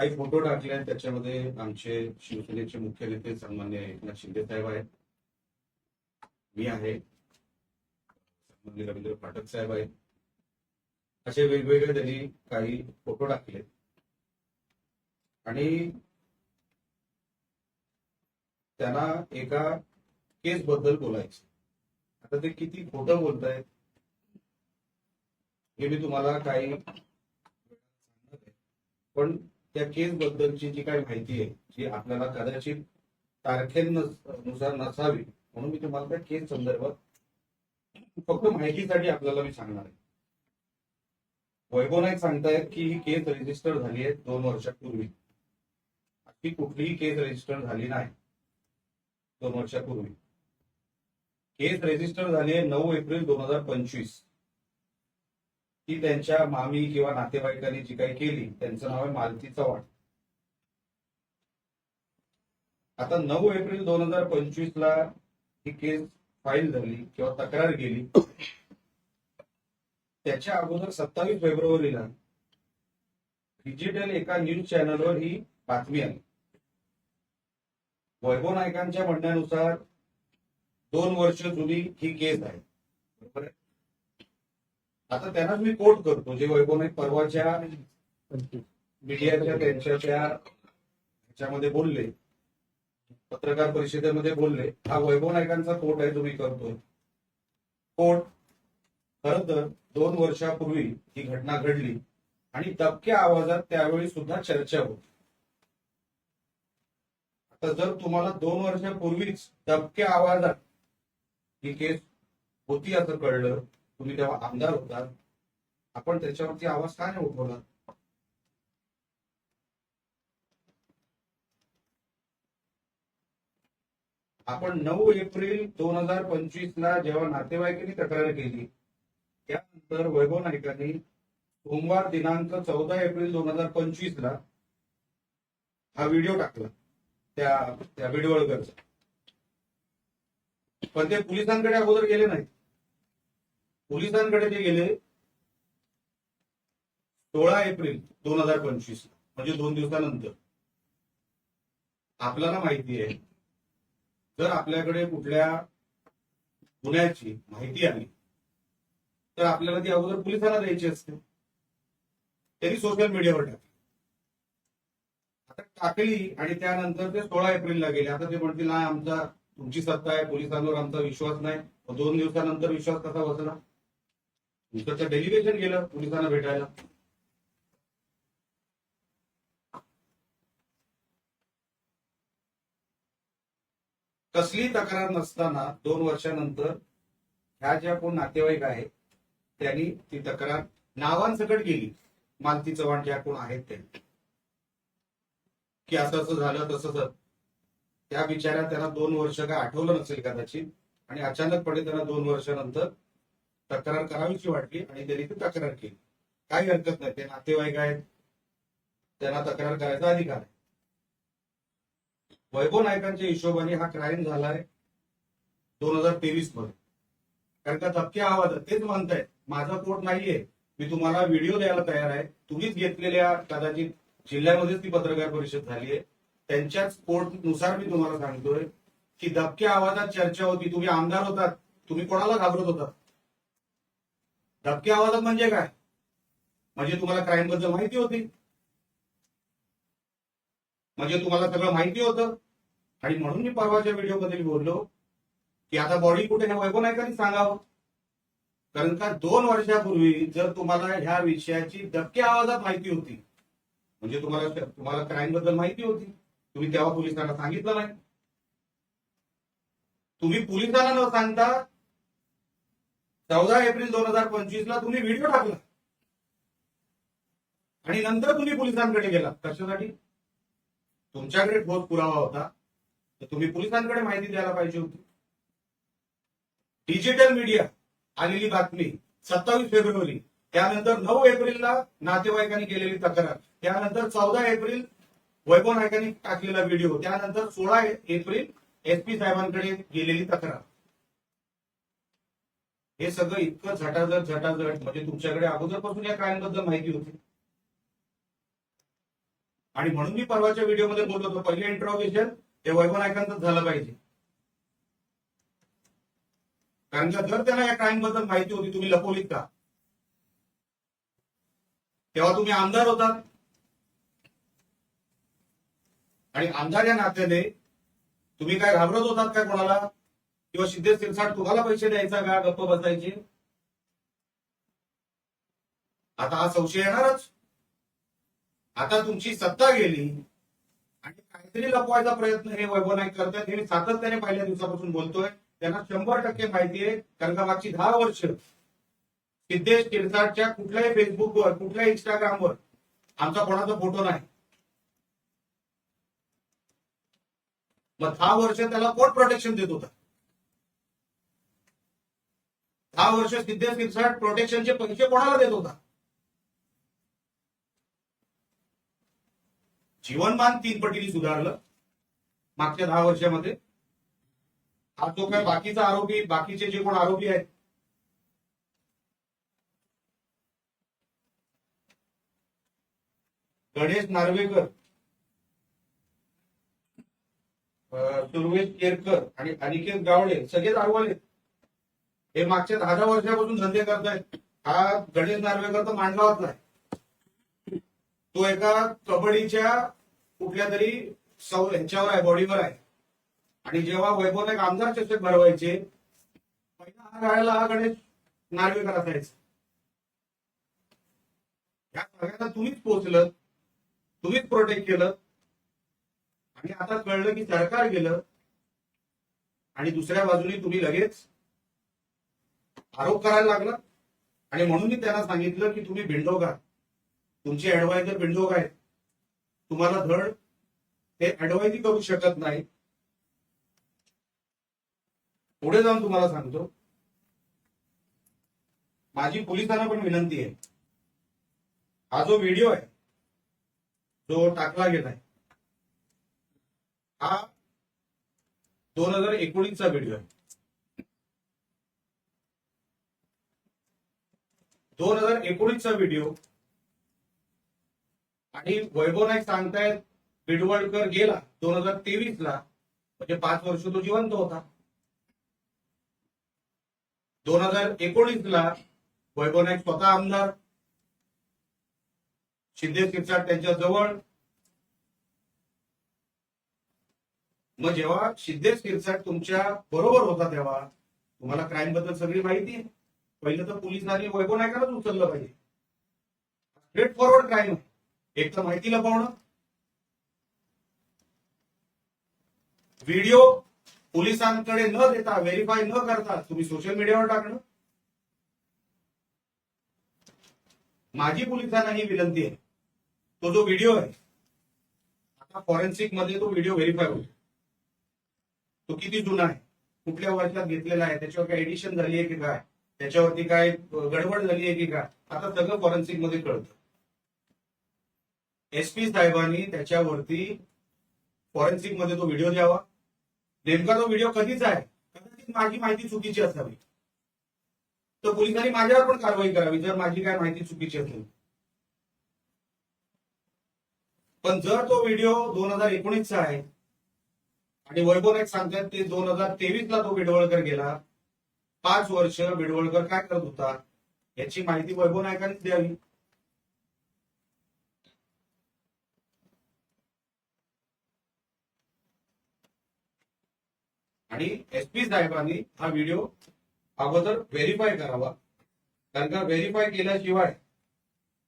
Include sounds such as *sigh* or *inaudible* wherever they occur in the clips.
काही फोटो टाकले आहेत त्याच्यामध्ये आमचे शिवसेनेचे मुख्य नेते सन्मान्य एकनाथ शिंदे साहेब आहेत. मी आहे. सन्मान्य रवींद्र पाठक साहेब आहेत. असे वेगवेगळे त्यांनी काही फोटो टाकले. आणि त्यांना एका केस बद्दल बोलायचं. आता ते किती खोटं बोलतायत हे मी तुम्हाला काही सांगणार आहे. पण त्या केस बद्दलची जी काही माहिती आहे जी आपल्याला कदाचित तारखेनुसार नसावी म्हणून मी तुम्हाला त्या केस संदर्भात फक्त माहितीसाठी आपल्याला मी सांगणार आहे. वैभव नाईक सांगतायत की ही केस रजिस्टर झाली आहे दोन वर्षापूर्वी. अशी कुठलीही केस रजिस्टर झाली नाही. दोन वर्षापूर्वी. केस रजिस्टर झाली आहे नऊ एप्रिल दोन हजार पंचवीस. ती त्यांच्या मामी किंवा नातेवाईकांनी जी काही केली त्यांचं नाव आहे मालती चव्हाण. आता नऊ एप्रिल दोन हजार पंचवीस ला ही केस फाईल झाली किंवा तक्रार गेली. त्याच्या अगोदर सत्तावीस फेब्रुवारीला डिजिटल एका न्यूज चॅनलवर ही बातमी आली. वैभव नायकांच्या म्हणण्यानुसार दोन वर्ष जुनी ही केस आहे. बरोबर आहे? आता त्यांनाच मी कोट करतो जे वैभव परवाच्या मीडियाच्या त्यांच्या त्या ह्याच्यामध्ये बोलले पत्रकार परिषदेमध्ये बोलले हा वैभव नायकांचा कोट आहे जो मी करतोय. कोट खर तर दोन वर्षापूर्वी ही घटना घडली आणि दबक्या आवाजात त्यावेळी सुद्धा चर्चा होती. आता जर तुम्हाला दोन वर्षापूर्वीच दबक्या आवाजात ही केस होती असं कळलं तुम्ही तेव्हा आमदार होता आपण त्याच्यावरती आवाज का नाही उठवला? आपण नऊ एप्रिल दोन हजार पंचवीस ला जेव्हा नातेवाईकांनी तक्रार केली त्यानंतर वैभव नाईकांनी सोमवार दिनांक चौदा एप्रिल दोन हजार पंचवीस ला हा व्हिडिओ टाकला त्या त्या व्हिडिओवरचा पण ते पोलिसांकडे अगोदर गेले नाहीत. पोलिसांकडे ते गेले. सोळा एप्रिल दोन हजार पंचवीस म्हणजे दोन दिवसानंतर. आपल्याला माहिती आहे जर आपल्याकडे कुठल्या गुन्ह्याची माहिती आली तर आपल्याला ती अगोदर पोलिसांना द्यायची असते. त्यांनी सोशल मीडियावर टाकली. आता टाकली आणि त्यानंतर ते सोळा एप्रिलला गेले. आता ते म्हणतील नाही आमचा तुमची सत्ता आहे पोलिसांवर आमचा विश्वास नाही. दोन दिवसानंतर विश्वास कसा बसला? तुमचं डेलिगेशन गेलं पोलिसांना भेटायला. कसली तक्रार नसताना दोन वर्षानंतर ह्या ज्या कोण नातेवाईक आहेत त्यांनी ती तक्रार नावांसकट गेली मालती चव्हाण ज्या कोण आहेत ते. की असं असं झालं तसं तर त्या बिचाऱ्या त्यांना दोन वर्ष काय आठवलं नसेल कदाचित. आणि अचानकपणे त्यांना दोन वर्षानंतर तक्रार करावीची वाटली आणि त्यांनी ती तक्रार केली. काही हरकत नाही. ते नातेवाईक आहेत. त्यांना तक्रार करायचा अधिकार आहे. वैभव नायकांच्या हिशोबाने हा क्राईम झालाय दोन हजार तेवीसमध्ये कारण का धक्क्या आवाज तेच म्हणतायत माझा कोट नाहीये. मी तुम्हाला व्हिडिओ द्यायला तयार आहे. तुम्हीच घेतलेल्या कदाचित जिल्ह्यामध्येच ती पत्रकार परिषद झाली आहे. त्यांच्याच कोर्टनुसार मी तुम्हाला सांगतोय की दबक्या आवाजात चर्चा होती. तुम्ही आमदार होतात. तुम्ही कोणाला घाबरत होतात? धक्के आवाजात म्हणजे काय? म्हणजे तुम्हाला क्राईमबद्दल माहिती होती. म्हणजे तुम्हाला सगळं माहिती होतं. आणि म्हणून मी परवाच्या व्हिडिओमध्ये बोललो की आता बॉडी कुठे हे वैभव नायकांनी सांगावं. कारण का दोन वर्षापूर्वी जर तुम्हाला ह्या विषयाची धक्के आवाजात माहिती होती म्हणजे तुम्हाला तुम्हाला क्राईमबद्दल माहिती होती तुम्ही तेव्हा पोलिसांना सांगितलं नाही. तुम्ही पोलिसांना न सांगता चौदा एप्रिल दोन हजार पंचवीस ला तुम्ही व्हिडिओ टाकला. आणि नंतर तुम्ही पोलिसांकडे गेला कशासाठी? तुमच्याकडे ठोस पुरावा होता. तर तुम्ही पोलिसांकडे माहिती द्यायला पाहिजे होती. डिजिटल मीडिया आलेली बातमी सत्तावीस फेब्रुवारी त्यानंतर नऊ एप्रिलला नातेवाईकांनी केलेली तक्रार त्यानंतर चौदा एप्रिल वैभव नायकांनी टाकलेला व्हिडिओ त्यानंतर सोळा एप्रिल एसपी साहेबांकडे गेलेली तक्रार. हे सगळं इतकं झटाझट झटाझट म्हणजे तुमच्याकडे अगोदरपासून या क्राईमबद्दल माहिती होती. आणि म्हणून मी परवाच्या व्हिडिओमध्ये बोललो होतो पहिले इंट्रोगेशन ते वैभव नायकांचं झालं पाहिजे. कारण का जर त्यांना या क्राईमबद्दल माहिती होती तुम्ही लपवलीत का? तेव्हा तुम्ही आमदार होतात. आणि आमदार या नात्याने तुम्ही काय घाबरत होतात काय कोणाला? किंवा सिद्धेश शिरसाट तुम्हाला पैसे द्यायचा का? गप्प बसायचे? आता हा संशय येणारच. आता तुमची सत्ता गेली आणि काहीतरी लपवायचा प्रयत्न हे वैभव नाईक करतात. हे मी सातत्याने पहिल्या दिवसापासून बोलतोय. त्यांना शंभर टक्के माहिती आहे कारण का मागची दहा वर्ष सिद्धेश शिरसाटच्या कुठल्याही फेसबुकवर कुठल्याही इंस्टाग्रामवर आमचा कोणाचा फोटो नाही. मग दहा वर्ष त्याला कोण प्रोटेक्शन देत होता. दहा वर्ष सिद्धेश शिरसाट प्रोटेक्शनचे पैसे कोणाला देत होता? जीवनमान तीन पटीने सुधारलं मागच्या दहा वर्षामध्ये. हा जो काय बाकीचा आरोपी बाकीचे जे कोण आरोपी आहेत गणेश नार्वेकर सुरवेश केरकर आणि अनिकेत गावडे सगळेच अडवले हे मागच्या दहा दहा वर्षापासून धंदे करतायत हा गणेश नार्वेकर तर मांडगावातला नाही. तो एका कबड्डीच्या कुठल्या तरी सौ ह्याच्यावर आहे बॉडीवर आहे. आणि जेव्हा वैभव नाईक आमदार चषक भरवायचे पहिला हा गाळ्याला हा गणेश नार्वेकर असायचा. या सगळ्यांना तुम्हीच पोचलं तुम्हीच प्रोटेक्ट केलं. आणि आता कळलं की सरकार गेलं. आणि दुसऱ्या बाजूने तुम्ही लगेच आरोप करायला लागला. आणि म्हणून मी त्यांना सांगितलं की तुम्ही भिंडोगा तुमचे ऍडवायझर भिंडोग आहेत. तुम्हाला धड ते ऍडवायझी करू शकत नाही पुढे जाऊन तुम्हाला सांगतो. माझी पोलिसांना पण विनंती आहे. हा जो व्हिडिओ आहे जो टाकला गेलाय हा दोन हजार एकोणीसचा व्हिडिओ आहे. दोन हजार एकोणीसचा व्हिडिओ आणि वैभव नाईक सांगतायत बिडवडकर गेला दोन हजार तेवीस ला म्हणजे पाच वर्ष तो जिवंत होता. दोन हजार एकोणीस ला वैभव नाईक स्वतः आमदार शिंदे शिरसाट त्यांच्या जवळ मग जेव्हा शिंदे शिरसाट तुमच्या बरोबर होता तेव्हा तुम्हाला क्राईमबद्दल सगळी माहिती आहे. पहिलं तर पोलिसांनी वैभव नायकालाच उचललं पाहिजे. स्ट्रेट फॉरवर्ड क्राईम एक तर माहिती लपवणं. व्हिडिओ पोलिसांकडे न देता व्हेरीफाय न करता तुम्ही सोशल मीडियावर टाकणं. माझी पोलिसांना ही विनंती आहे. तो जो व्हिडिओ आहे आता फॉरेन्सिकमध्ये तो व्हिडिओ व्हेरीफाय होतो तो किती जुना आहे कुठल्या वर्षात घेतलेला आहे त्याच्यावर काय एडिशन झाली आहे की काय? त्याच्यावरती काय गडबड झाली आहे की काय? आता सगळं फॉरेन्सिकमध्ये कळतं. एस पी साहेबांनी त्याच्यावरती फॉरेन्सिकमध्ये तो व्हिडिओ द्यावा. नेमका तो व्हिडिओ कधीच आहे? कदाचित माझी माहिती चुकीची असावी. तर पोलिसांनी माझ्यावर पण कारवाई करावी जर माझी काय माहिती चुकीची असेल. पण जर तो व्हिडिओ दोन हजार एकोणीसचा आहे आणि वैभव नाईक सांगतात ते दोन हजार तेवीस ला तो बिडवळकर गेला पाच वर्ष बिडवळकर काय करत होता? याची माहिती वैभव नायकांनीच द्यावी. आणि एस पी साहेबांनी हा व्हिडिओ अगोदर व्हेरीफाय करावा. कारण का व्हेरीफाय केल्याशिवाय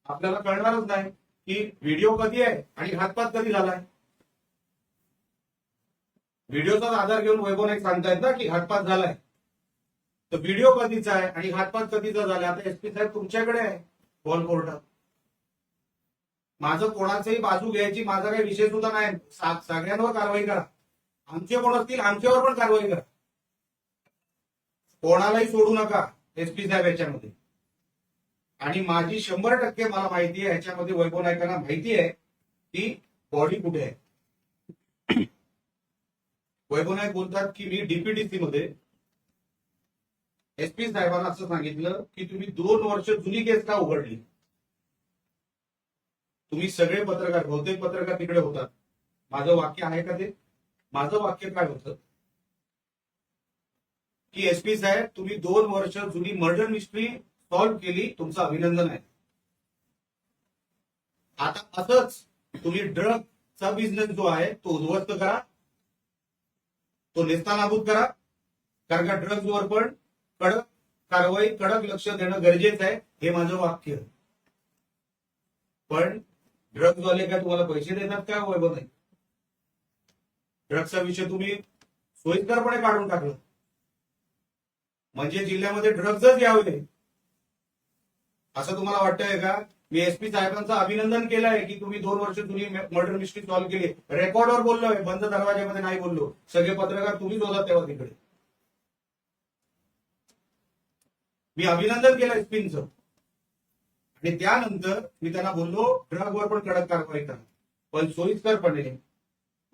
आपल्याला कळणारच नाही की व्हिडिओ कधी आहे आणि हातपात कधी झालाय. व्हिडिओचाच आधार घेऊन वैभव नाईक सांगतायत ना की हातपात झालाय. तर व्हिडिओ कधीचा आहे आणि हातपात कधीचा झाला आता एस पी साहेब तुमच्याकडे आहे बॉल कोर्टात माझं कोणाचंही बाजू घ्यायची माझा काही विषय सुद्धा नाही. सगळ्यांवर कारवाई करा. आमचे कोण असतील आमच्यावर पण कारवाई करा. कोणालाही सोडू नका एस पी साहेब याच्यामध्ये. आणि माझी शंभर टक्के मला माहिती आहे याच्यामध्ये वैभव नायकांना माहिती आहे की बॉडी कुठे आहे. वैभव नाईक बोलतात की मी डीपीडीसी मध्ये एसपी साहेबांना असं सांगितलं की तुम्ही दोन वर्ष जुनी केस का उघडली? तुम्ही सगळे पत्रकार बहुतेक पत्रकार तिकडे होतात. माझं वाक्य आहे का ते? माझं वाक्य काय होतं? की एसपी साहेब तुम्ही दोन वर्ष जुनी मर्डर मिस्ट्री सॉल्व्ह केली तुमचं अभिनंदन आहे. आता असंच तुम्ही ड्रगचा बिझनेस जो आहे तो उद्ध्वस्त करा. तो नेस्तानाबूत करा. कारण का ड्रग्जवर पण कडक कारवाई कडक लक्ष देणं गरजेचं आहे हे माझं वाक्य. पण ड्रग्जवाले काय तुम्हाला पैसे देतात काय वैभव नाही? ड्रग्सचा विषय तुम्ही सोयीस्करपणे काढून टाकलं. म्हणजे जिल्ह्यामध्ये ड्रग्जच यावे असं तुम्हाला वाटतंय का? मी एसपी साहेबांचं अभिनंदन केलं आहे की तुम्ही दोन वर्ष तुम्ही मर्डर मिस्ट्री सॉल्व्ह केली. रेकॉर्डवर बोललोय बंद दरवाजामध्ये नाही बोललो. सगळे पत्रकार तुम्हीच होता तेव्हा तिकडे. मी अभिनंदन केलं एसपींचं आणि त्यानंतर मी त्यांना बोललो ड्रगवर पण कडक कारवाई करा. पण सोयीस्करपणे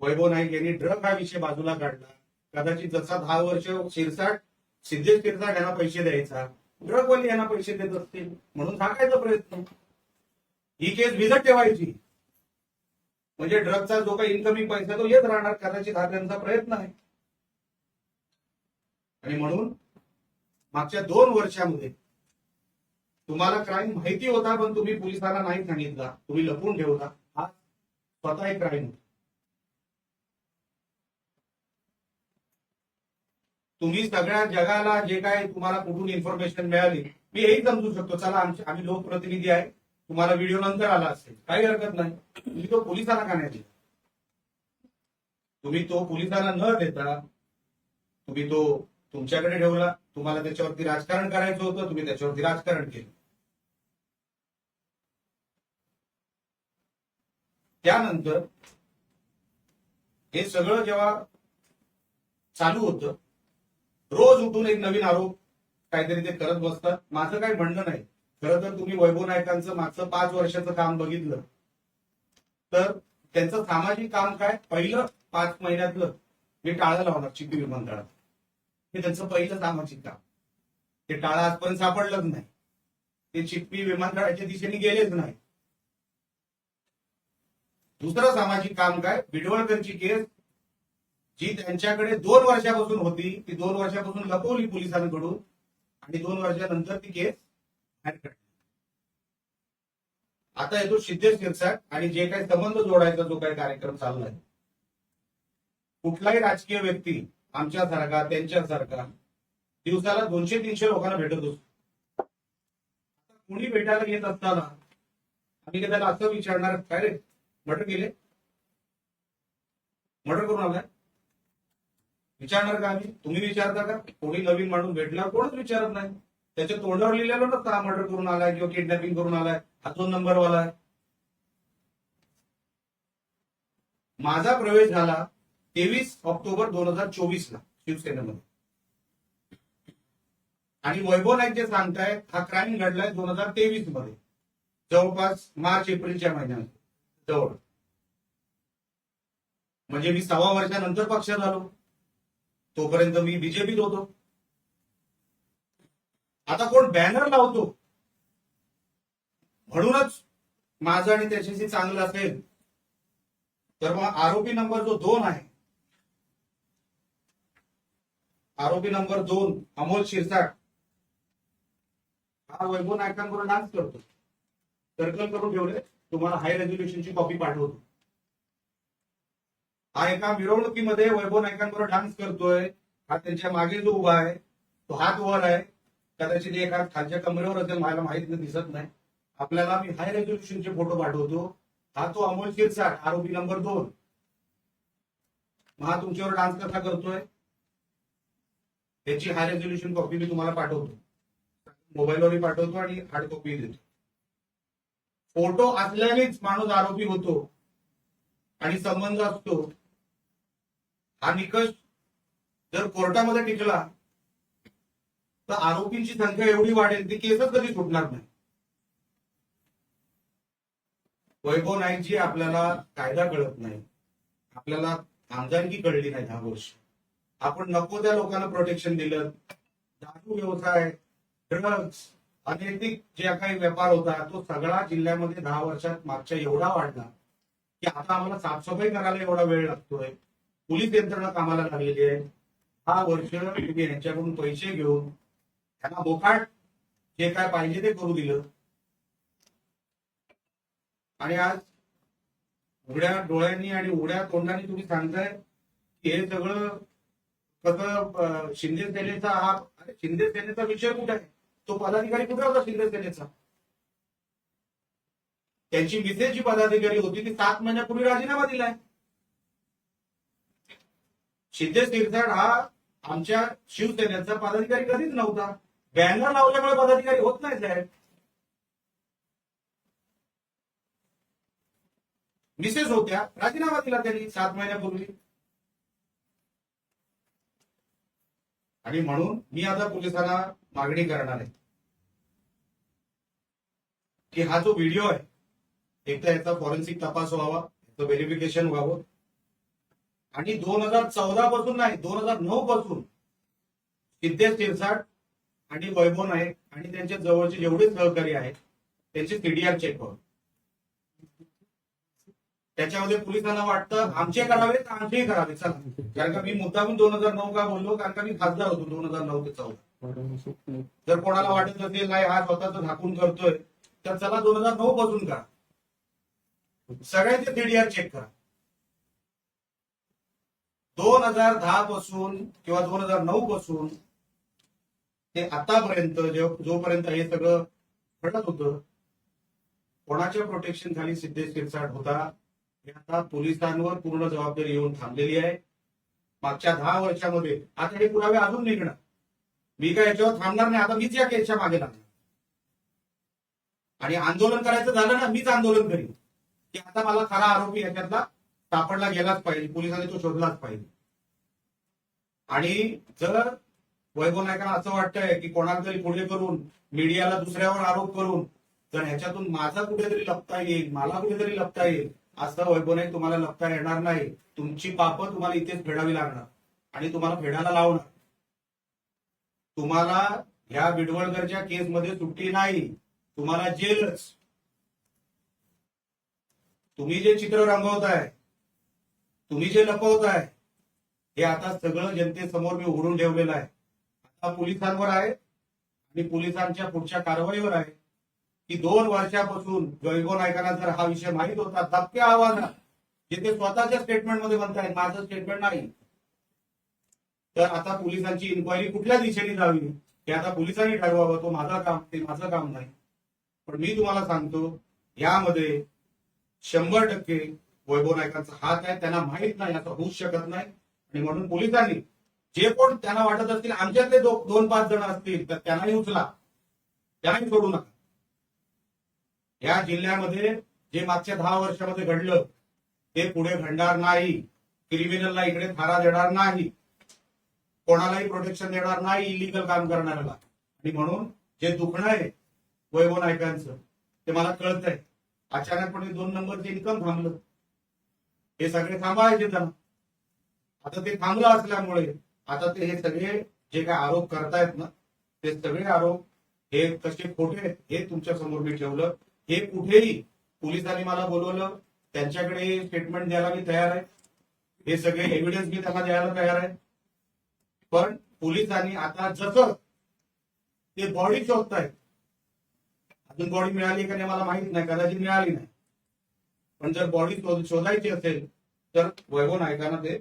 वैभव नाईक यांनी ड्रग हा विषय बाजूला काढला. कदाचित जसा दहा वर्ष शिरसाट सिद्धेश शिरसाट यांना पैसे द्यायचा ड्रगवाले यांना पैसे देत असतील म्हणून सांगायचा प्रयत्न. ही केस विजत ठेवायची. म्हणजे ड्रगचा जो काही इन्कमिंग पैसा तो येत राहणार कदाचित हा त्यांचा प्रयत्न आहे. आणि म्हणून मागच्या दोन वर्षामध्ये. तुम्हाला क्राईम माहिती होता पण तुम्ही पोलिसांना नाही सांगितला. तुम्ही लपवून ठेवला. हा स्वतः एक क्राईम होता. तुम्ही सगळ्या जगाला जे काय तुम्हाला कुठून इन्फॉर्मेशन मिळाली मी हेही समजू शकतो. चला आमचे आम्ही लोकप्रतिनिधी आहे. तुम्हाला व्हिडिओ नंतर आला असेल. काही हरकत नाही. तुम्ही तो पोलिसांना का नाही दिला? तुम्ही तो पोलिसांना न देता तुम्ही तो तुमच्याकडे ठेवला तुम्हाला त्याच्यावरती राजकारण करायचं होतं तुम्ही त्याच्यावरती राजकारण केलं. त्यानंतर हे सगळं जेव्हा चालू होतं रोज उठून एक नवीन आरोप काहीतरी ते करत बसतात. माझं काही म्हणणं नाही. खरं तर तुम्ही वैभव नायकांचं मागचं पाच वर्षाचं काम बघितलं. तर त्यांचं सामाजिक काम काय? पहिलं पाच महिन्यातलं मी टाळं लावणार चिपी विमानतळात. हे त्यांचं पहिलं सामाजिक काम. ते टाळा आजपर्यंत सापडलंच नाही. ते चिप्पी विमानतळाच्या दिशेने गेलेच नाही. दुसरं सामाजिक काम काय? बिडवळकरची केस जी त्यांच्याकडे दोन वर्षापासून होती ती दोन वर्षापासून लपवली पोलिसांकडून आणि दोन वर्षानंतर ती केस आता येतो सिद्धेश शिरसाट आणि जे काही संबंध जोडायचा जो काही कार्यक्रम चाललाय कुठलाही राजकीय व्यक्ती आमच्यासारखा त्यांच्यासारखा दिवसाला दोनशे तीनशे लोकांना भेटत असतो. आता कुणी भेटायला येत असताना आम्ही त्याला असं विचारणार काय रे? मटर केले मटर करून आलाय? विचारणार का आम्ही? तुम्ही विचारता का? कोणी नवीन माणूस भेटला? कोणच विचारत नाही. त्याच्या तोंडावर लिहिलेलं नसतं हा मर्डर करून आलाय किंवा किडनॅपिंग करून आलाय. हा दोन नंबरवाला आहे. माझा प्रवेश झाला. तेवीस ऑक्टोबर दोन हजार चोवीस ला शिवसेनेमध्ये. आणि वैभव नाईक जे सांगतायत हा क्राईम घडलाय दोन हजार तेवीसमध्ये जवळपास मार्च एप्रिलच्या महिन्यात जवळ. म्हणजे मी सव्वा वर्षानंतर पक्षात आलो तोपर्यंत मी बीजेपीत होतो. आता कोण बॅनर लावतो? म्हणूनच माझं आणि त्याच्याशी चांगलं असेल तर मग आरोपी नंबर जो दोन आहे आरोपी नंबर दोन अमोल शिरसाट. हा वैभव नायकांबरोबर डान्स करतो. सर्कल करून ठेवले. तुम्हाला हाय रेझोल्युशनची कॉपी पाठवतो. हा एका मिरवणुकीमध्ये वैभव नायकांबरोबर डान्स करतोय. हा त्यांच्या मागे जो उभा आहे तो हात वर आहे. कदाचित एक हात खालच्या कमरेवर असेल मला माहीत दिसत नाही. आपल्याला मी हाय रेझोल्युशनचे फोटो पाठवतो. हा तो अमोल शिरसाट आरोपी नंबर दोन. हा तुमच्यावर डान्स कसा करतोय. याची हाय रेझोल्युशन कॉपी मी तुम्हाला पाठवतो. मोबाईलवरही पाठवतो आणि हार्ड कॉपी देतो. फोटो असल्यानेच माणूस आरोपी होतो आणि संबंध असतो. हा निकष जर कोर्टामध्ये टिकला तर आरोपींची संख्या एवढी वाढेल ती केसच कधी सुटणार नाही. वैभव नाईकची आपल्याला कायदा कळत नाही. आपल्याला आमदारकी कळली नाही दहा वर्ष आपण नको त्या लोकांना प्रोटेक्शन दिलं. दारू व्यवसाय ड्रग्स अनैतिक जे काही व्यापार होता तो सगळा जिल्ह्यामध्ये दहा वर्षात मागच्या एवढा वाढला. की आता आम्हाला साफसफाई करायला एवढा वेळ लागतोय. पोलीस यंत्रणा कामाला लागलेली आहे. हा वर्ष तुम्ही यांच्याकडून पैसे घेऊन त्यांना बोकाट जे काय पाहिजे ते करू दिलं. आणि आज उघड्या डोळ्यांनी आणि उघड्या तोंडाने तुम्ही सांगताय की हे सगळं कसं शिंदे सेनेचा हा अरे शिंदे सेनेचा विषय कुठे आहे? तो पदाधिकारी कुठे होता शिंदे सेनेचा? त्यांची मिसेस जी पदाधिकारी होती ती सात महिन्यापूर्वी राजीनामा दिलाय. शिंदे शिरसाट हा आमच्या शिवसेनेचा पदाधिकारी कधीच नव्हता. बॅनर लावल्यामुळे पदाधिकारी होत नाही साहेब. मिसेस होत्या राजीनामा दिला त्यांनी सात महिन्यापूर्वी. आणि म्हणून मी आता पोलिसांना मागणी करणार आहे. की हा जो व्हिडिओ आहे एक तर याचा फॉरेन्सिक तपास व्हावा याचं व्हेरिफिकेशन व्हावं. आणि दोन हजार चौदा पासून नाही दोन हजार नऊ पासून सिद्धेश शिरसाट आणि वैभव नाईक आणि त्यांच्या जवळचे जेवढे सहकारी आहेत त्यांची सीडीआर चेक व्हावं त्याच्यामध्ये पोलिसांना वाटतं आमचे करावे तर आमचेही करावे. चला. कारण का मी मुद्दामून दोन हजार नऊ का बोललो कारण का मी खासदार होतो दोन हजार नऊ ते चौदा. जर कोणाला वाटत असेल नाही हा स्वतःच झाकून करतोय तर चला दोन हजार नऊ पासून करा. सगळ्यांचे सीडीआर चेक करा. दोन हजार दहा पासून किंवा दोन हजार नऊ पासून ते आतापर्यंत जोपर्यंत हे सगळं घडत होतं कोणाच्या प्रोटेक्शन खाली सिद्धेश शिरसाट होता हे आता पोलिसांवर पूर्ण जबाबदारी येऊन थांबलेली आहे. मागच्या दहा वर्षामध्ये आता हे पुरावे अजून निघणार. मी काय याच्यावर थांबणार नाही आता मीच या केसच्या मागे लागणार. आणि आंदोलन करायचं झालं ना मीच आंदोलन करीन. की आता मला खरा आरोपी याच्यातला सापडला गेलाच पाहिजे पोलिसांनी तो शोधलाच पाहिजे. आणि जर वैभव नायकांना असं वाटतंय की कोणाला तरी पुढे करून मीडियाला दुसऱ्यावर आरोप करून जर ह्याच्यातून माझा कुठेतरी लपता येईल मला कुठेतरी लपता येईल असं वैभव नाही तुम्हाला लपता येणार नाही. तुमची पापं तुम्हाला इथेच फेडावी लागणार. आणि तुम्हाला फेडायला लावणार. तुम्हाला ह्या बिडवळकरच्या केसमध्ये सुट्टी नाही. तुम्हाला जेलच. तुम्ही जे चित्र रंगवताय तुम्ही जे लपवताय हे आता सगळं जनतेसमोर मी उघडून ठेवलेलं आहे. आता पोलिसांवर आहे आणि पोलिसांच्या पुढच्या कारवाईवर आहे. की दोन वर्षापासून वैभव नायकांना जर हा विषय माहीत होता दबक्या आवाजात जे ते स्वतःच्या स्टेटमेंटमध्ये म्हणतायत माझं स्टेटमेंट नाही. तर आता पोलिसांची इन्क्वायरी कुठल्या दिशेने जावी? हे आता पोलिसांनी ठरवावं. तो माझा काम ते माझं काम नाही. पण मी तुम्हाला सांगतो यामध्ये शंभर टक्के वैभव नायकांचा हात आहे. त्यांना माहीत नाही असं होऊच शकत नाही. आणि म्हणून पोलिसांनी जे कोण त्यांना वाटत असतील आमच्यातले दोन पाच जण असतील तर त्यांनाही उचला. त्यांनाही सोडू नका. या जिल्ह्यामध्ये जे मागच्या दहा वर्षामध्ये घडलं ते पुढे घडणार नाही. क्रिमिनलला इकडे थारा देणार नाही. कोणालाही प्रोटेक्शन देणार नाही इलिगल काम करणाऱ्याला. आणि म्हणून जे दुखणं आहे वैभव नायकांचं ते मला कळत आहे अचानकपणे दोन नंबरचे इन्कम थांबलं. हे सगळे थांबायचे त्यांना. आता ते थांबलं असल्यामुळे आता ते हे सगळे जे काय आरोप करतायत ना ते सगळे आरोप हे कसे खोटे हे तुमच्यासमोर मी ठेवलं. हे कुठेही पोलिसांनी मला बोलवलं. त्यांच्याकडे स्टेटमेंट द्यायला मी तयार आहे. हे सगळे एव्हिडन्स मी त्यांना द्यायला तयार आहे. पण पोलिसांनी आता जसं ते बॉडी शोधतायत अजून बॉडी मिळाली का नाही मला माहीत नाही कदाचित मिळाली नाही. पण जर बॉडी शोधायची असेल तर वैभव नायकांना ते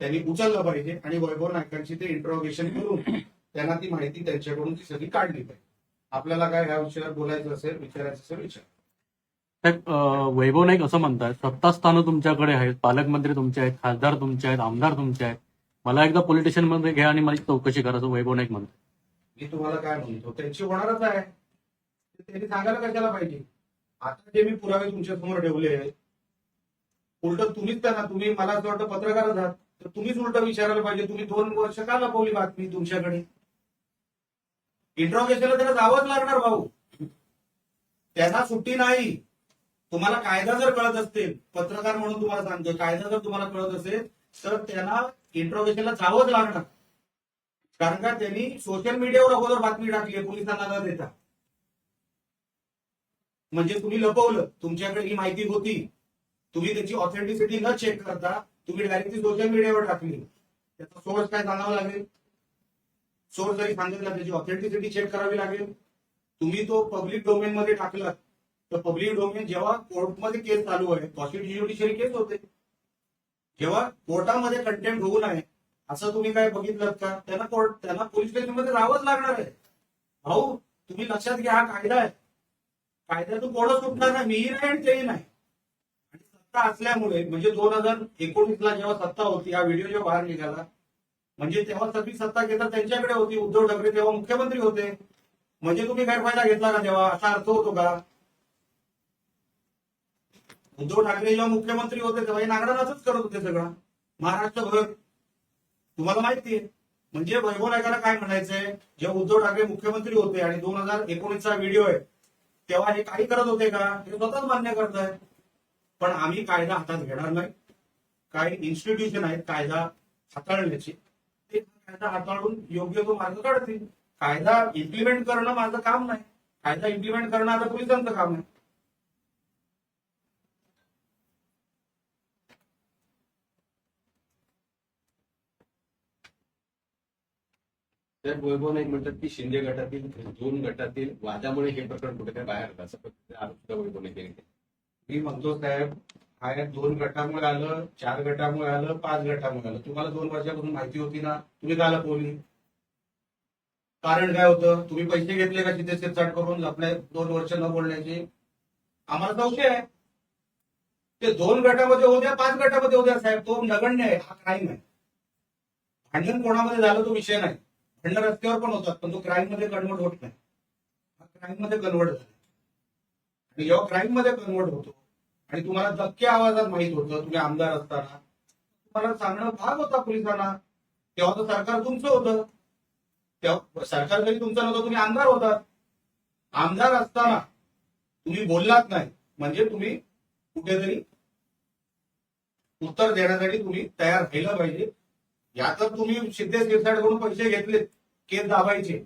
त्यांनी उचललं पाहिजे आणि वैभव नायकांची ते इंट्रोगेशन करून त्यांना ती माहिती त्यांच्याकडून ती सगळी काढली पाहिजे. आपल्याला काय ह्या विषयावर बोलायचं असेल विचारायचं असेल विचार. वैभव नाईक असं म्हणतात सत्तास्थानं तुमच्याकडे आहेत पालकमंत्री तुमचे आहेत खासदार तुमचे आहेत आमदार तुमचे आहेत. मला एकदा पोलीस स्टेशनमध्ये घ्या आणि माझी चौकशी करा असं वैभव नाईक म्हणतात. मी तुम्हाला काय म्हणतो त्यांची होणारच आहे. ते त्यांनी सांगायला कशाला पाहिजे? आता जे मी पुरावे तुमच्यासमोर ठेवले आहेत उलट तुम्हीच त्यांना तुम्ही मला असं वाटतं पत्रकारच आहात तर तुम्हीच उलट विचारायला पाहिजे. तुम्ही दोन वर्ष का लपवली बातमी तुमच्याकडे? इंट्रोगेशनला त्याला जावंच लागणार भाऊ. त्यांना सुट्टी नाही. तुम्हाला कायदा जर कळत असतील पत्रकार म्हणून तुम्हाला सांगतो कायदा जर तुम्हाला कळत असेल तर त्यांना इंट्रोगेशनला जावंच लागणार. कारण का त्यांनी सोशल मीडियावर अगोदर बातमी टाकली आहे पोलिसांना न देता. म्हणजे तुम्ही लपवलं तुमच्याकडे ही माहिती होती. तुम्ही त्याची ऑथेंटिसिटी न चेक करता तुम्ही डायरेक्टली सोशल मीडियावर टाकली. त्याचा सोर्स काय सांगावा लागेल? सोर्स जरी सांगितला त्याची ऑथेंटिसिटी चेक करावी लागेल. तुम्ही तो पब्लिक डोमेन मध्ये टाकलात तर पब्लिक डोमेन जेव्हा कोर्टमध्ये केस चालू आहे ज्युडिशियरी केस होते. जेव्हा कोर्टामध्ये कंटेम्प्ट होऊ नये असं तुम्ही काय बघितलं का? त्यांना कोर्ट त्यांना पोलीस स्टेशनमध्ये राहावंच लागणार आहे. भाऊ तुम्ही लक्षात घ्या हा कायदा आहे. कायद्यातून कोणच सुटणार नाही मीही नाही आणि तेही नाही. आणि सत्ता असल्यामुळे म्हणजे दोन हजार एकोणीसला जेव्हा सत्ता होती हा व्हिडिओ जेव्हा बाहेर निघाला म्हणजे तेव्हा सगळी सत्ता घेतात त्यांच्याकडे होती उद्धव ठाकरे तेव्हा मुख्यमंत्री होते. म्हणजे तुम्ही गैरफायदा घेतला का तेव्हा? असा अर्थ होतो का? उद्धव ठाकरे जेव्हा मुख्यमंत्री होते तेव्हा हे नागरानाच करत होते सगळं. महाराष्ट्रभर. तुम्हाला माहिती आहे. म्हणजे वैभव नायकाला काय म्हणायचंय? जेव्हा उद्धव ठाकरे मुख्यमंत्री होते आणि दोन हजार एकोणीसचा व्हिडिओ आहे तेव्हा हे काही करत होते का? हे स्वतःच मान्य करत आहे पण आम्ही कायदा हातात घेणार नाही. काही इन्स्टिट्यूशन आहेत कायदा हाताळण्याची. कायदा हाताळून योग्य तो मार्ग काढतील. कायदा इम्प्लिमेंट करणं माझं काम नाही. कायदा इम्प्लिमेंट करणं आता पोलिसांचं काम आहे. तर वैभव नाईक म्हणतात की शिंदे गटातील दोन गटातील वादामुळे हे प्रकरण कुठेतरी बाहेर आलं. असं वैभव नाईक. मी म्हणतो साहेब हा या दोन गटामुळे आलं चार गटामुळे आलं पाच गटामुळे आलं. तुम्हाला दोन वर्षापासून माहिती होती ना तुम्ही का लपवली कारण काय होतं? तुम्ही पैसे घेतले का तिथे शिरसाट करून आपल्या दोन वर्ष न बोलण्याचे? आम्हाला संशय आहे. ते दोन गटामध्ये होऊ द्या पाच गटामध्ये होऊ द्या साहेब. तो नगण्य आहे हा क्राईम आहे. भांडण कोणामध्ये झालं तो विषय नाही. भांडण रस्त्यावर पण होतात पण तो क्राईममध्ये कन्वर्ट होत नाही. हा क्राईममध्ये कन्वर्ट झाला. आणि जेव्हा क्राईममध्ये कन्वर्ट होतो आणि तुम्हाला धक्क्या आवाजात माहीत होतं तुम्ही आमदार असताना. तुम्हाला सांगणं भाग होता पोलिसांना. तेव्हा तर सरकार तुमचं होतं. तेव्हा सरकार जरी तुमचं नव्हतं तुम्ही आमदार होतात. आमदार असताना तुम्ही बोललात नाही. म्हणजे तुम्ही कुठेतरी उत्तर देण्यासाठी तुम्ही तयार व्हायला पाहिजे. या तर तुम्ही सिद्धे कडून पैसे घेतले केस दाबायचे.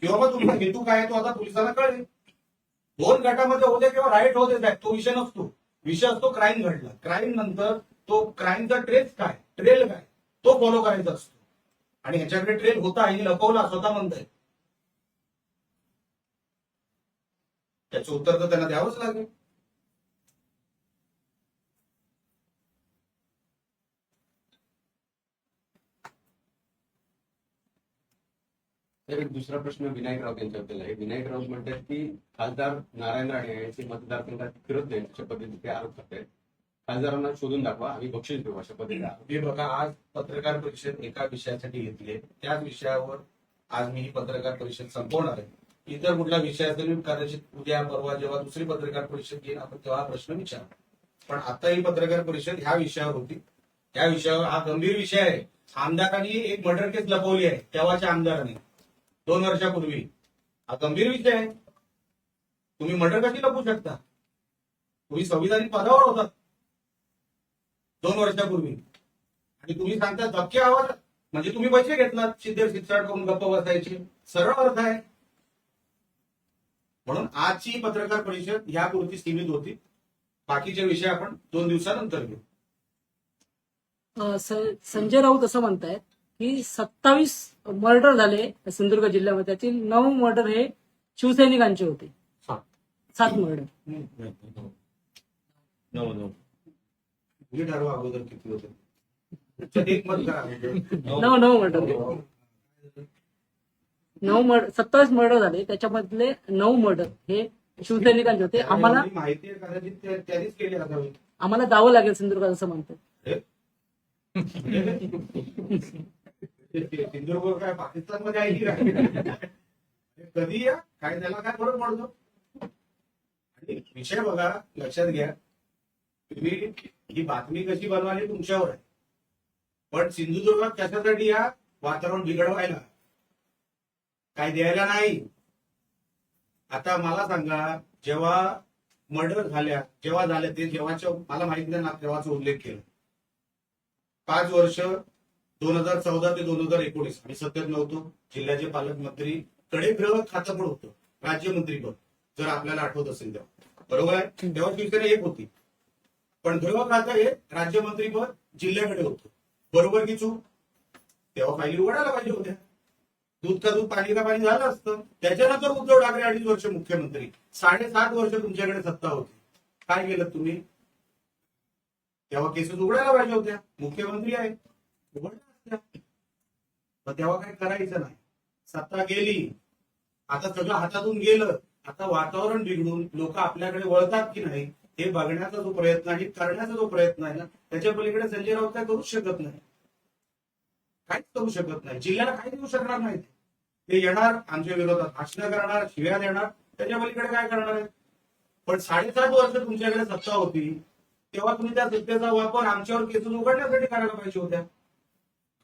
किंवा मग तुमचा हेतू काय तो आता पोलिसांना कळेल. दोन गटामध्ये होते किंवा राईट होते साहेब तो विषय नसतो. विषय असतो क्राईम घडला. क्राईम नंतर तो क्राईमचा ट्रेस काय? ट्रेल काय? तो फॉलो करायचा असतो. आणि ह्याच्याकडे ट्रेल होता आणि लपवला स्वतः म्हणताय. त्याचं उत्तर तर त्यांना द्यावंच लागेल. तर एक दुसरा प्रश्न विनायक राऊत यांच्याबद्दल आहे. विनायक राऊत म्हणतात की खासदार नारायण राणे यांचे मतदारसंघात फिरत नाही अशा पद्धतीचे आरोप करत आहेत खासदारांना शोधून दाखवा आम्ही बक्षीस देऊ अशा पद्धतीने बघा आज पत्रकार परिषद एका विषयासाठी घेतली आहे. त्याच विषयावर आज मी ही पत्रकार परिषद संपवणार आहे. इतर कुठला विषय असेल मी कदाचित उद्या परवा जेव्हा दुसरी पत्रकार परिषद घेईन आपण तेव्हा प्रश्न विचार. पण आता ही पत्रकार परिषद ह्या विषयावर होती. त्या विषयावर हा गंभीर विषय आहे. आमदारांनी एक मर्डर केस लपवली आहे तेव्हाच्या आमदारांनी. दोन वर्षापूर्वी. हा गंभीर विषय आहे. तुम्ही मर्डर कशी लपू शकता? तुम्ही संविधानिक पदावर होता दोन वर्षापूर्वी. आणि तुम्ही सांगता धक्के आवाज म्हणजे तुम्ही पैसे घेतलात सिद्धेर शिक्षण करून गप्प बसायचे. सरळ अर्थ आहे. म्हणून आजची पत्रकार परिषद यापुरती सीमित होती. बाकीचे विषय आपण दोन दिवसानंतर घेऊ. संजय राऊत असं म्हणतायत की सत्तावीस मर्डर झाले सिंधुदुर्ग जिल्ह्यामध्ये. त्यातील नऊ मर्डर हे शिवसैनिकांचे होते. सात. सात मर्डर. नऊ. नऊ अगोदर किती होते? मर्डर. नऊ मर्डर सत्तावीस मर्डर झाले. त्याच्यामधले नऊ मर्डर हे शिवसैनिकांचे होते. आम्हाला माहिती आम्हाला जावं लागेल सिंधुदुर्गात असं म्हणतात. *laughs* सिंधुदुर्ग काय पाकिस्तानमध्ये आहे की कधी या? काय त्याला काय फरक पडतो? आणि विषय बघा लक्षात घ्या. तुम्ही ही बातमी कशी बनवायची तुमच्यावर आहे. पण सिंधुदुर्गात कशासाठी या? वातावरण बिघडवायला. काय द्यायला नाही. आता मला सांगा जेव्हा मर्डर झाल्या जेव्हा झाल्या ते जेव्हाच्या मला माहीत नाही ना तेव्हाचा उल्लेख केला. पाच वर्ष दोन हजार चौदा ते दोन हजार एकोणीस. आणि सत्तेत नव्हतो. जिल्ह्याचे पालकमंत्री कडे गृह खातं पण. होतं राज्यमंत्रीपद जर आपल्याला आठवत असेल तेव्हा. बरोबर आहे? तेव्हा शिवसेना एक होती. पण गृह खातं हे राज्यमंत्रीपद जिल्ह्याकडे होतं. बरोबर की चूक? तेव्हा फायली उघडायला पाहिजे होत्या. दूध का दूध पाणी का पाणी झालं असतं. त्याच्यानंतर उद्धव ठाकरे अडीच वर्ष मुख्यमंत्री. साडेसात वर्ष तुमच्याकडे सत्ता होती. काय केलं तुम्ही? तेव्हा केसेस उघडायला पाहिजे होत्या. मुख्यमंत्री आहे उघड मग तेव्हा काही करायचं नाही. सत्ता गेली आता सगळं हातातून गेलं आता वातावरण बिघडून लोक आपल्याकडे वळतात की नाही हे बघण्याचा जो प्रयत्न आहे करण्याचा जो प्रयत्न आहे ना त्याच्या पलीकडे संजय राऊत काय करूच शकत नाही. काहीच करू शकत नाही. जिल्ह्याला काही देऊ शकणार नाही ते. येणार आमच्या विरोधात भाषणं करणार शिव्या देणार त्याच्या पलीकडे काय करणार आहे? पण साडेसात वर्ष तुमच्याकडे सत्ता होती तेव्हा तुम्ही त्या सत्तेचा वापर आमच्यावर केसून उघडण्यासाठी करायला पाहिजे होत्या.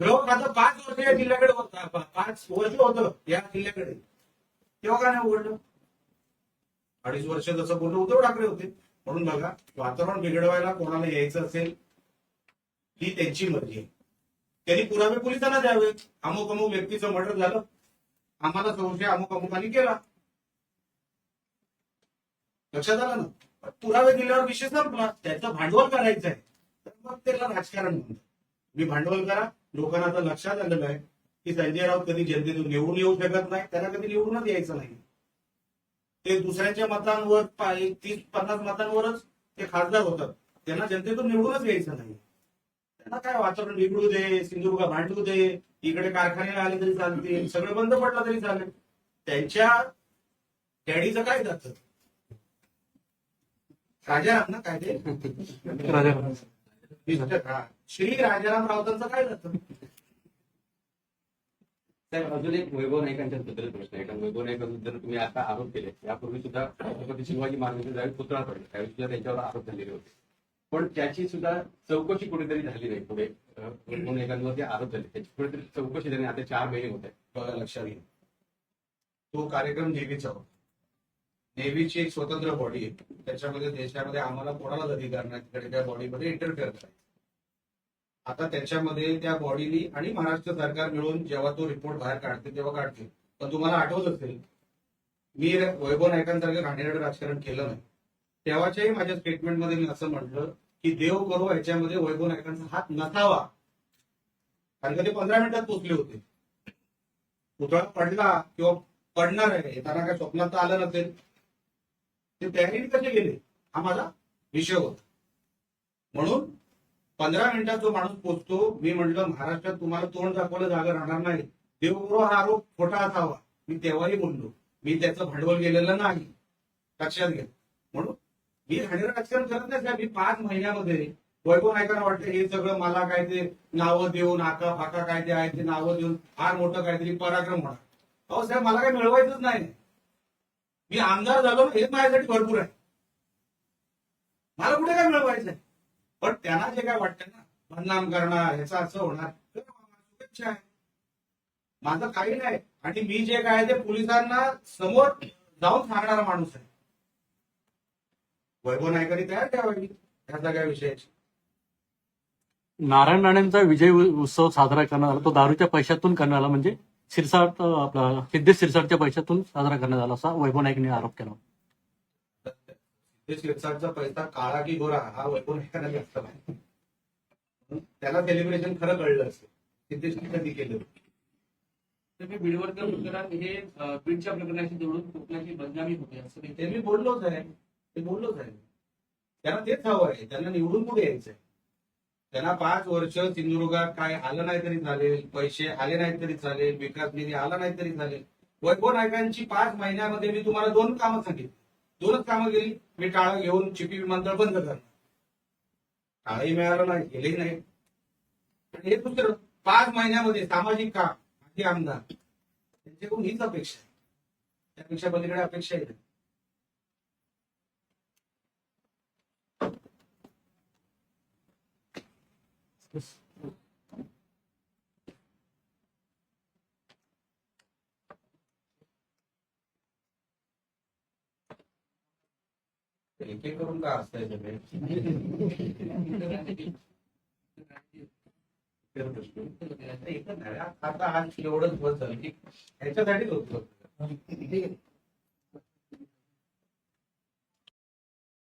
गृह खातं पाच वर्ष या जिल्ह्याकडे होत. पाच वर्ष होत या जिल्ह्याकडे तेव्हा का नाही उघडलं? अडीच वर्ष जसं बोललं उद्धव ठाकरे होते. म्हणून बघा वातावरण बिघडवायला कोणाला यायचं असेल ही त्यांची मर्जी आहे. त्यांनी पुरावे पोलिसांना द्यावे. अमुक अमुक व्यक्तीचं मर्डर झालं. आम्हाला संशय अमुक अमुकांनी केला. लक्षात आलं ना? पुरावे दिल्यावर विशेष संपला त्याचं भांडवल करायचं आहे तर मग त्याला राजकारण म्हणतात. मी भांडवल करा. लोकांना आता लक्षात आलेलं आहे की संजय राऊत कधी जनतेतून निवडून येऊ शकत नाही. त्यांना कधी निवडूनच यायचं नाही. ते दुसऱ्यांच्या मतांवर तीस पन्नास मतांवरच ते खासदार होतात. त्यांना जनतेतून निवडूनच यायचं नाही. त्यांना काय वातावरण बिघडू दे सिंधुदुर्ग भांडू दे इकडे कारखाने आले तरी चालतील सगळं बंद पडलं तरी चालेल. त्यांच्या डॅडीचं काय जातं? राजाराम ना काय ते? राजा श्री राजाराम राऊतांचं काय साहेब अजून एक वैभव नाईकांच्या बद्दल प्रश्न आहे. कारण वैभव नाईकांबद्दल तुम्ही आता आरोप केले यापूर्वी सुद्धा छत्रपती शिवाजी महाराजांचे ज्यावेळी पुतळा पडले. त्यावेळी सुद्धा त्यांच्यावर आरोप झालेले होते. पण त्याची सुद्धा चौकशी कुठेतरी झाली नाही. पुढे वैभव नाईकांवरती आरोप झाले. त्याची कुठेतरी चौकशी झाली. आता चार महिने होत आहे लक्षात घ्या. तो कार्यक्रम नेव्हीचा होता नेव्हीची एक स्वतंत्र बॉडी आहे. त्याच्यामध्ये देशामध्ये आम्हाला कोणालाच अधिकार नाही. तिकडे त्या बॉडीमध्ये इंटरफेअर करायचं आता त्याच्यामध्ये त्या बॉडीनी आणि महाराष्ट्र सरकार मिळून जेव्हा तो रिपोर्ट बाहेर काढते तेव्हा काढते. पण तुम्हाला आठवत असेल मी वैभव नायकांसारखं घाणेरडं राजकारण केलं नाही. तेव्हाच्याही माझ्या स्टेटमेंटमध्ये मी असं म्हटलं की देव करो याच्यामध्ये वैभव नायकांचा हात नसावा. कारण का ते पंधरा मिनिटात पोचले होते. पुतळा पडला किंवा पडणार आहे येताना काय स्वप्नात तर आलं नसेल. ते तयारीने कसे गेले. हा माझा विषय होता. म्हणून पंधरा मिनिटात जो माणूस पोचतो मी म्हटलं महाराष्ट्रात तुम्हाला तोंड दाखवलं जागा राहणार नाही. देवगुरु हा आरोप खोटा असावा. मी तेव्हाही बोललो. मी त्याचं भांडवल गेलेलं नाही. लक्षात घ्या. म्हणून मी हाणेर राजकारण करत नाही. मी पाच महिन्यामध्ये वैभव नायकांना वाटतं हे सगळं मला काय ते नावं देऊन आका फाका काय ते आहे ते नावं देऊन फार मोठं काहीतरी पराक्रम होणार. अहो साहेब मला काही मिळवायचंच नाही. मी आमदार झालो हेच माझ्यासाठी भरपूर आहे. मला कुठे काय मिळवायचं आहे पण त्यांना जे काय वाटतं ना बदनाम करणार ह्याचा असं होणार शुभेच्छा आहे. माझं काही नाही. आणि मी जे काय ते पोलिसांना समोर जाऊन सांगणारा माणूस आहे. वैभव नायकांनी तयार ठेवावी ह्या सगळ्या विषयाची. नारायण राणेंचा विजय उत्सव साजरा करण्यात आला तो दारूच्या पैशातून करण्यात आला म्हणजे? शिरसाट अं, आपला सिद्धेश शिरसाटच्या पैशातून साजरा करण्यात आला असा वैभव नाईकने आरोप केला. ते शिरसाटचा पैसा काळा की गोरा हा वैभव नायकांना जास्त म्हणून त्याला सेलिब्रेशन खरं कळलं असेल. सिद्धेशने कधी केलं? तुम्ही बीडवरकर प्रकरण हे बीडच्या प्रकरणाशी जोडून कोकणाची बदनामी होते असं मी बोललोच आहे. ते बोललोच आहे. त्यांना तेच हवं आहे. त्यांना निवडून पुढे यायचंय? त्यांना पाच वर्ष सिंधुदुर्गात काय आलं नाही तरी चालेल पैसे आले नाही तरी चालेल विकास निधी आला नाही तरी चालेल. वैभव नायकांची पाच महिन्यामध्ये मी तुम्हाला दोन कामं सांगितली. दोनच कामं गेली मी टाळं घेऊन चिपी विमानतळ बंद करणार. टाळही मिळालं नाही गेले नाही. आणि हे दुसरं पाच महिन्यामध्ये सामाजिक काम माजी आमदार त्यांच्याकडून हीच अपेक्षा आहे. त्यापेक्षा पलीकडे अपेक्षा आहे. एक एक करून का असतंय सगळे नाही. एकच आता एवढंच बस झालं की ह्याच्यासाठीच होत.